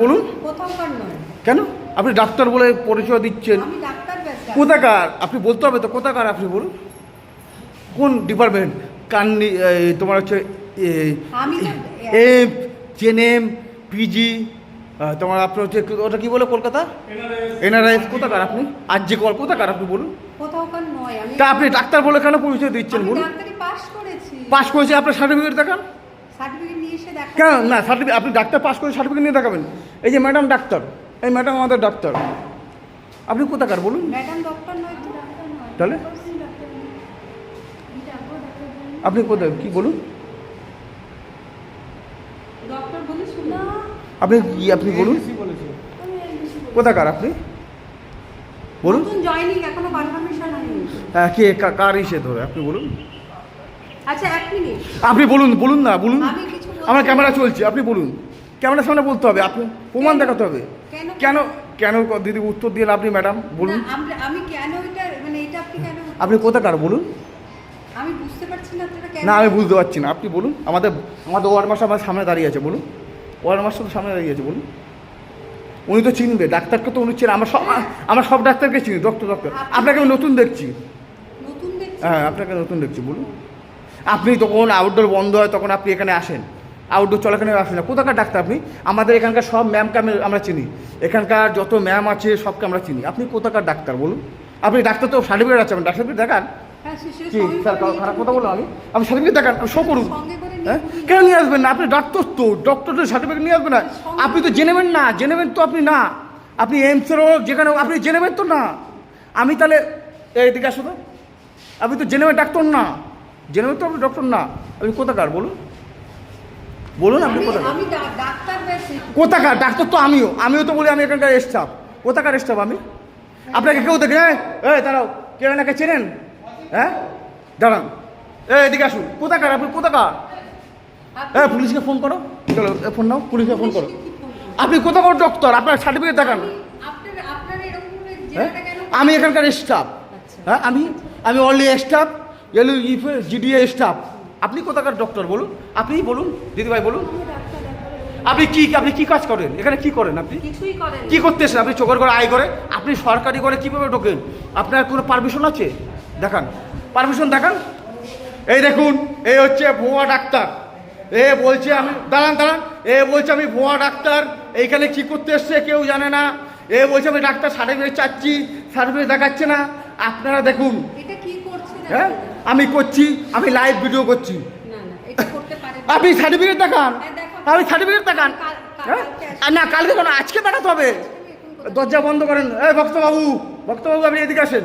বলুন। কেন? আপনি ডাক্তার বলে পরিচয় দিচ্ছেন। আমি ডাক্তার ব্যস্ত কোথাকার? আপনি বলতে হবে তো কোথাকার আপনি বলুন। কোন ডিপার্টমেন্ট কান্নি তোমার হচ্ছে এম জেনএম পিজি তোমার আপনার হচ্ছে ওটা কি বলে কলকাতা? এনআরএস কোথাকার আপনি? আর যে কল কোথাকার আপনি বলুন। কোথাওকার নয় আমি তা আপনি ডাক্তার বলে কেন পরিচয় দিচ্ছেন বলুন। পাস করেছি। করেছে আপনার সার্টিফিকেট দেখান। সার্টিফিকেট দেখা কেন? না সার্টিফিকেট আপনি ডাক্তার পাস করে সার্টিফিকেট নিয়ে দেখাবেন। এই যে ম্যাডাম ডাক্তার এই ম্যাডাম আমাদের ডাক্তার। আপনি কোথাকার বলুন? ম্যাডাম ডক্টর নয় তো ডাক্তার নয়। তাহলে? আপনি কোথায়? কি বলুন? আপনি কি আপনি বলুন? কোথাকার আপনি? বলুন। হ্যাঁ কে কার ইসে ধরে? আপনি বলুন। আচ্ছা এক মিনিট। আপনি বলুন বলুন না বলুন। আমার ক্যামেরা চলছে আপনি বলুন। ক্যামেরার সামনে বলতে হবে আপনি প্রমাণ দেখাতে হবে। কেন? কেন দিদি উত্তর দিলেন আপনি ম্যাডাম বলুন। আমি কেন এটা মানে এটা আপনি কেন আপনি কোথাকার বলুন। আমি বুঝতে পারছি না আপনারা কেন না আমি বুঝতে পারছি না আপনি বলুন। আমাদের আমাদের ওয়ার্ড মাস্টার আমার সামনে দাঁড়িয়ে আছে বলুন। ওয়ার্ড মাস্টার তো সামনে দাঁড়িয়ে আছে বলুন। উনি তো চিনবে ডাক্তারকে তো উনি চেনে। আমার সব আমার সব ডাক্তারকে চিনি ডক্টর ডক্টর আপনাকে আমি নতুন দেখছি। নতুন দেখছি হ্যাঁ আপনাকে নতুন দেখছি বলুন। আপনি তখন আউটডোর বন্ধ হয় তখন আপনি এখানে আসেন। আউটডোর চলাকালীন আসেন না। কোথাকার ডাক্তার আপনি? আমাদের এখানকার সব ম্যামকে আমি আমরা চিনি। এখানকার যত ম্যাম আছে সবকে আমরা চিনি। আপনি কোথাকার ডাক্তার বলুন? আপনি ডাক্তার তো সার্টিফিকেট আছে আমার ডাক্তার দেখান। হ্যাঁ কি স্যার খারাপ কথা বললাম আমি? আমি সার্টিফিকেট দেখান শো করুন। হ্যাঁ? কেন নিয়ে আসবেন না? আপনি ডাক্তার তো। ডক্টর তো সার্টিফিকেট নিয়ে আসবেন না। আপনি তো জেনেবেন না। জেনেবেন তো আপনি না। আপনি এমসেরও যেখানে আপনি জেনেবেন তো না। আমি তাহলে এইদিকে আসো তো। আপনি তো জেনেবেন ডাক্তার না। জেনেবেন তো আপনি ডক্টর না। আপনি কোথাকার? বলুন। বলুন আপনি কোথাকার? ডাক্তার কোথাকার? ডাক্তার তো আমিও। আমিও তো বলি আমি এখানকার স্টাফ কোথাকার স্টাফ আমি? আপনাকে কেউ দেখে এই দাঁড়াও। কেউ এনাকে চেনেন? হ্যাঁ? দাঁড়ান। এই এদিকে আসুন। কোথাকার? আপনি কোথাকার? হ্যাঁ পুলিশকে ফোন করো। চলো ফোন নাও। পুলিশকে ফোন করো। আপনি কোথাকার ডক্টর আপনার সার্টিফিকেট দেখান। হ্যাঁ? আমি এখানকার স্টাফ আচ্ছা। হ্যাঁ আমি আমি অনলি স্টাফ এলু জিডিএ স্টাফ আপনি কোথাকার ডক্টর বলুন? আপনি বলুন দিদিভাই বলুন। আপনি কি আপনি কি কাজ করেন? এখানে কি করেন আপনি? কি করতে এসেছেন আপনি চোখের করে আয় করে আপনি সরকারি করে কীভাবে ঢোকেন? আপনার কোনো পারমিশন আছে? দেখান। পারমিশন দেখান। এই দেখুন এই হচ্ছে ভুয়া ডাক্তার। এ বলছে আমি দাঁড়ান দাঁড়ান। এ বলছে আমি ভুয়া ডাক্তার। এইখানে কি করতে এসছে কেউ জানে না। এ বলছে আমি ডাক্তার সার্টিফিকেট চাচ্ছি সার্টিফিকেট দেখাচ্ছে না। আপনারা দেখুন। এটা কি করছে হ্যাঁ? আমি করছি আমি লাইভ ভিডিও করছি। আপনি সার্টিফিকেট দেখান। আপনি সার্টিফিকেট দেখান। হ্যাঁ? না কালকে কেন? আজকে দেখাতে হবে। দরজা বন্ধ করেন। এই ভক্তবাবু ভক্তবাবু আপনি এদিকে আসেন।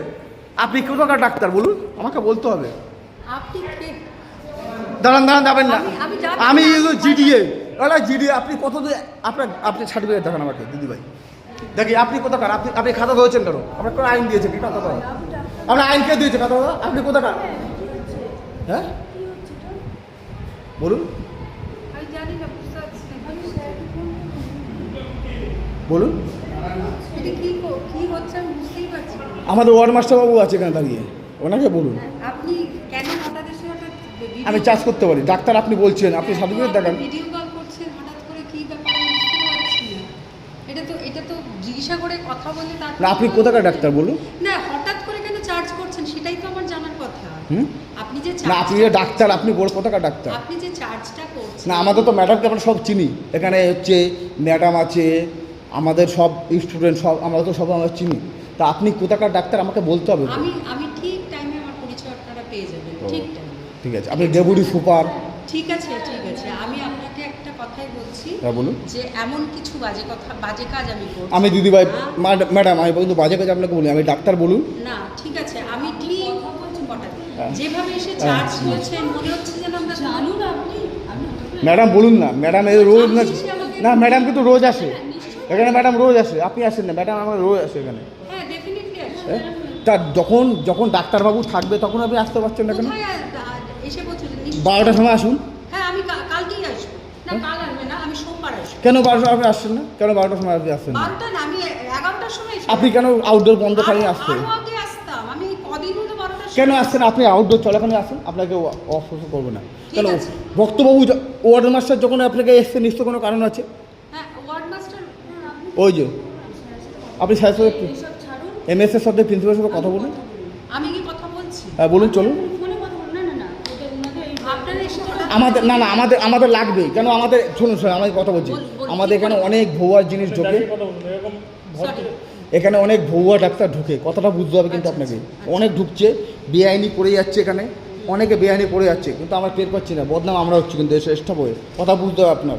আপনি কোথাকার ডাক্তার? বলুন আমাকে বলতে হবে। দাঁড়ান দাঁড়ান যাবেন না। আমি-। জিডিএ ওরা জিডিএ আপনি কত দূর আপনার আপনি সার্টিফিকেট দেখান আমাকে দিদিভাই। দেখি আপনি কোথাকার? আপনি আপনি খাতা ধরেছেন কেন? আপনার কোনো আইন দিয়েছে কি খাতা ধরা আপনার আইন কে দিয়েছে খাতা ধরা আপনি কোথাকার? হ্যাঁ? বলুন। বলুন। আমাদের ওয়ার্ড মাস্টার বাবু আছে এখানে দাঁড়িয়ে। ওনাকে বলুন। আমি চার্জ করতে পারি। ডাক্তার আপনি বলছেন আপনি সার্টিফিকেট দেখান ভিডিও কল করছেন হঠাৎ করে কি ব্যাপার আমি বুঝতে পারছি না এটা তো এটা তো জিজ্ঞাসা করে কথা বলে তারপর না আপনি কোথাকার ডাক্তার বলুন? না হঠাৎ করে কেন চার্জ করছেন সেটাই তো আমার জানার কথা। আপনি যে না আপনি যে ডাক্তার আপনি বল কোথাকার ডাক্তার? আপনি যে চার্জটা করছেন। না আমাদের তো ম্যাডামকে আমরা সব চিনি। এখানে হচ্ছে ম্যাডাম আছে আমাদের সব স্টুডেন্ট সব আমরা তো সব আমরা চিনি। তা আপনি কোথাকার ডাক্তার আমাকে বলতে হবে আমি আমি ঠিক টাইমে আমার পরিচয় আপনারা পেয়ে যাবেন ঠিক টাইমে ঠিক আছে। আপনি ডেপুটি সুপার। ঠিক আছে ঠিক আছে। আমি কথাই বলছি হ্যাঁ বলুন। যে এমন কিছু বাজে কথা বাজে কাজ আমি করছি। আমি দিদিভাই। ম্যাডাম আমি কিন্তু বাজে কাজ আপনাকে বলি আমি ডাক্তার বলুন। না ঠিক আছে আমি ঠিক হ্যাঁ। যেভাবে এসে হ্যাঁ। চার্জ করেছেন মনে হচ্ছে যেন আমরা জানুন আপনি? ম্যাডাম বলুন না ম্যাডাম এই রোজ না না ম্যাডাম কিন্তু রোজ আসে। হ্যাঁ, এখানে ম্যাডাম রোজ আসে আপনি আসেন না ম্যাডাম আমার রোজ আসে এখানে। হ্যাঁ হ্যাঁ? তা যখন যখন ডাক্তারবাবু থাকবে তখন আপনি আসতে পারছেন না কেন। বারোটার সময় আসুন হ্যাঁ আমি কা- কালকেই আসব না কাল আসবে না আমি সোমবার আসব কেন বারোটা আপনি আসছেন না? কেন বারোটার সময় আপনি আসছেন আপনি কেন আউটডোর বন্ধ আসছেন? বারোটার কেন আসছেন? আপনি আউটডোর আসেন আপনাকে অসুস্থ করবে না। কেন। ওয়ার্ড মাস্টার যখন আপনাকে এসছে নিশ্চয় কোনো কারণ আছে? হ্যাঁ মাস্টার ওই যে আপনি স্যারের সাথে এম এস এর সাথে প্রিন্সিপালের সাথে কথা বলুন। আমি কি কথা বলছি? হ্যাঁ বলুন চলুন ফোনে কথা বলুন না না না ওটা ওনাকে এই আপনার এসে হঠাৎ আমাদের না না আমাদের আমাদের লাগবে। কেন আমাদের শুনুন শুনুন আমি কথা বলছি। বল- বল- আমাদের এখানে অনেক ভুয়া জিনিস ঢোকে। এখানে অনেক ভুয়া ডাক্তার ঢুকে। কথাটা বুঝতে হবে কিন্তু আচ্ছা, আপনাকে। আচ্ছা। অনেক ঢুকছে বেআইনি পড়ে যাচ্ছে এখানে। অনেকে বেআইনি পড়ে যাচ্ছে কিন্তু আমরা টের পাচ্ছি না। বদনাম আমরা হচ্ছি কিন্তু এসে স্টাফ হয়ে কথা বুঝতে হবে আপনার।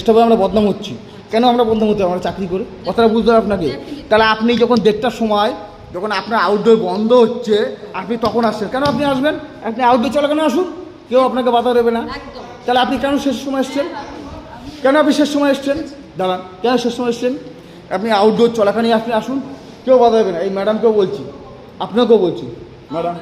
স্টাফ হয়ে আমরা বদনাম হচ্ছি। কেন আমরা বদনাম হতে হবে? আমরা চাকরি করে। কথাটা বুঝতে হবে আপনাকে। তাহলে আপনি যখন দেড়টার সময় যখন আপনার আউটডোর বন্ধ হচ্ছে আপনি তখন আসছেন। কেন আপনি আসবেন? আপনি আউটডোর চলে কেন আসুন। কেউ আপনাকে বাধা দেবে না। তাহলে আপনি কেন শেষ সময় এসছেন? কেন আপনি শেষ সময় এসছেন? দাঁড়ান কেন শেষ সময় এসছেন? আপনি আউটডোর চলাখানি আপনি আসুন কেউ বাধা দেবে না। এই ম্যাডামকেও বলছি আপনাকেও বলছি ম্যাডাম